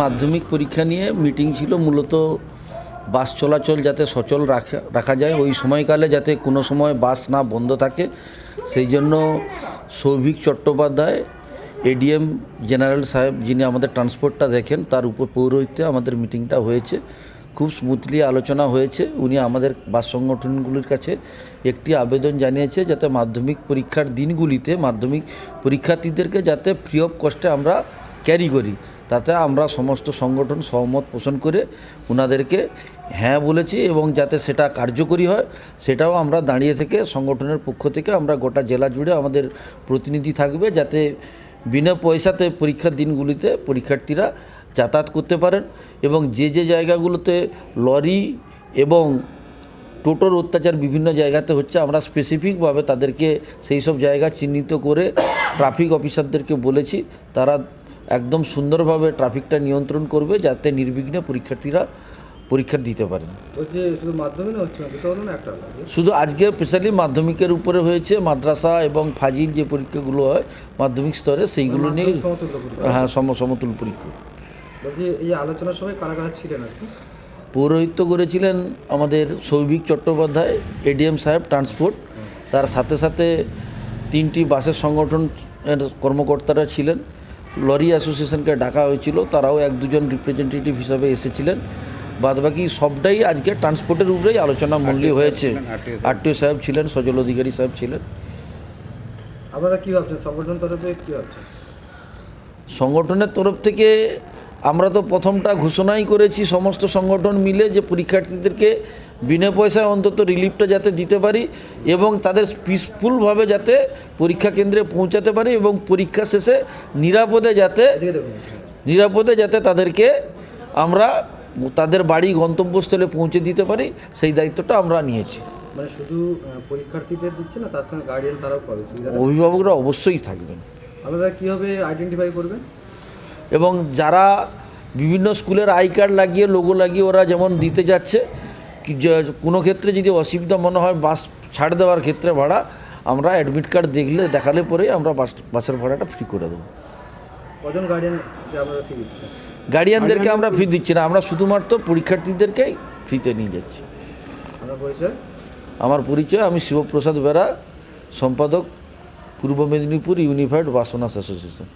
মাধ্যমিক পরীক্ষা নিয়ে মিটিং ছিল, মূলত বাস চলাচল যাতে সচল রাখা রাখা যায়। ওই সময়কালে যাতে কোনো সময় বাস না বন্ধ থাকে, সেই জন্য সৌভিক চট্টোপাধ্যায় এডিএম জেনারেল সাহেব যিনি আমাদের ট্রান্সপোর্টটা দেখেন, তার উপর পৌরোহিত্যে আমাদের মিটিংটা হয়েছে। খুব স্মুথলি আলোচনা হয়েছে। উনি আমাদের বাস সংগঠনগুলির কাছে একটি আবেদন জানিয়েছে যাতে মাধ্যমিক পরীক্ষার দিনগুলিতে, মাধ্যমিক পরীক্ষার্থীদেরকে যাতে ফ্রি অফ কস্টে আমরা ক্যারি করি। তাতে আমরা সমস্ত সংগঠন সহমত পোষণ করে ওনাদেরকে হ্যাঁ বলেছি এবং যাতে সেটা কার্যকরী হয়, সেটাও আমরা দাঁড়িয়ে থেকে সংগঠনের পক্ষ থেকে আমরা গোটা জেলা জুড়ে আমাদের প্রতিনিধি থাকবে যাতে বিনা পয়সাতে পরীক্ষার দিনগুলিতে পরীক্ষার্থীরা যাতায়াত করতে পারেন এবং যে যে জায়গাগুলোতে লরি এবং টোটোর অত্যাচার বিভিন্ন জায়গাতে হচ্ছে, আমরা স্পেসিফিকভাবে তাদেরকে সেই সব জায়গা চিহ্নিত করে ট্রাফিক অফিসারদেরকে বলেছি, তারা একদম সুন্দরভাবে ট্রাফিকটা নিয়ন্ত্রণ করবে যাতে নির্বিঘ্নে পরীক্ষার্থীরা পরীক্ষা দিতে পারেন। শুধু আজকে স্পেশালি মাধ্যমিকের উপরে হয়েছে মাদ্রাসা এবং ফাজিল যে পরীক্ষাগুলো হয় মাধ্যমিক স্তরে সেইগুলো নিয়ে। হ্যাঁ সম সমতুল পরীক্ষা। এই আলোচনার সময় কারা কারা ছিলেন আর কি? পৌরোহিত্য করেছিলেন আমাদের সৌভিক চট্টোপাধ্যায় এডিএম সাহেব ট্রান্সপোর্ট তার সাথে সাথে তিনটি বাসের সংগঠনের কর্মকর্তারা ছিলেন। লরি অ্যাসোসিয়েশনকে ডাকা হয়েছিল তারাও এক দুজন রিপ্রেজেন্টেটিভ হিসাবে এসেছিলেন। বাদবাকি সবটাই আজকে ট্রান্সপোর্টের উপরেই আলোচনা মূল্য হয়েছে। আরটিও সাহেব। ছিলেন সজল অধিকারী সাহেব ছিলেন। আপনারা কী ভাবছেন সংগঠন তরফে কী ভাবছেন? সংগঠনের তরফ থেকে আমরা তো প্রথমটা ঘোষণাই করেছি সমস্ত সংগঠন মিলে যে পরীক্ষার্থীদেরকে বিনা পয়সায় অন্তত রিলিফটা যাতে দিতে পারি এবং তাদের পিসফুলভাবে যাতে পরীক্ষা কেন্দ্রে পৌঁছাতে পারি এবং পরীক্ষা শেষে নিরাপদে যাতে নিরাপদে যাতে তাদেরকে আমরা তাদের বাড়ি গন্তব্যস্থলে পৌঁছে দিতে পারি সেই দায়িত্বটা আমরা নিয়েছি। মানে শুধু পরীক্ষার্থীদের দিচ্ছে না তার সঙ্গে গার্ডিয়ান তারাও পাবে অভিভাবকরা অবশ্যই থাকবেন। আপনারা কীভাবে আইডেন্টিফাই করবেন? এবং যারা বিভিন্ন স্কুলের আই কার্ড লাগিয়ে লোগো লাগিয়ে ওরা যেমন দিতে যাচ্ছে কোনো ক্ষেত্রে যদি অসুবিধা মনে হয় বাস ছাড় দেওয়ার ক্ষেত্রে ভাড়া আমরা অ্যাডমিট কার্ড দেখলে দেখালে পরেই আমরা বাস বাসের ভাড়াটা ফ্রি করে দেবো। কজন গার্ডিয়ানদেরকে আমরা ফ্রি দিচ্ছি? না আমরা শুধুমাত্র পরীক্ষার্থীদেরকেই ফ্রিতে নিয়ে যাচ্ছি। আমার পরিচয় আমি শিবপ্রসাদ বেরা সম্পাদক পূর্ব মেদিনীপুর ইউনিফাইড বাসনাস অ্যাসোসিয়েশন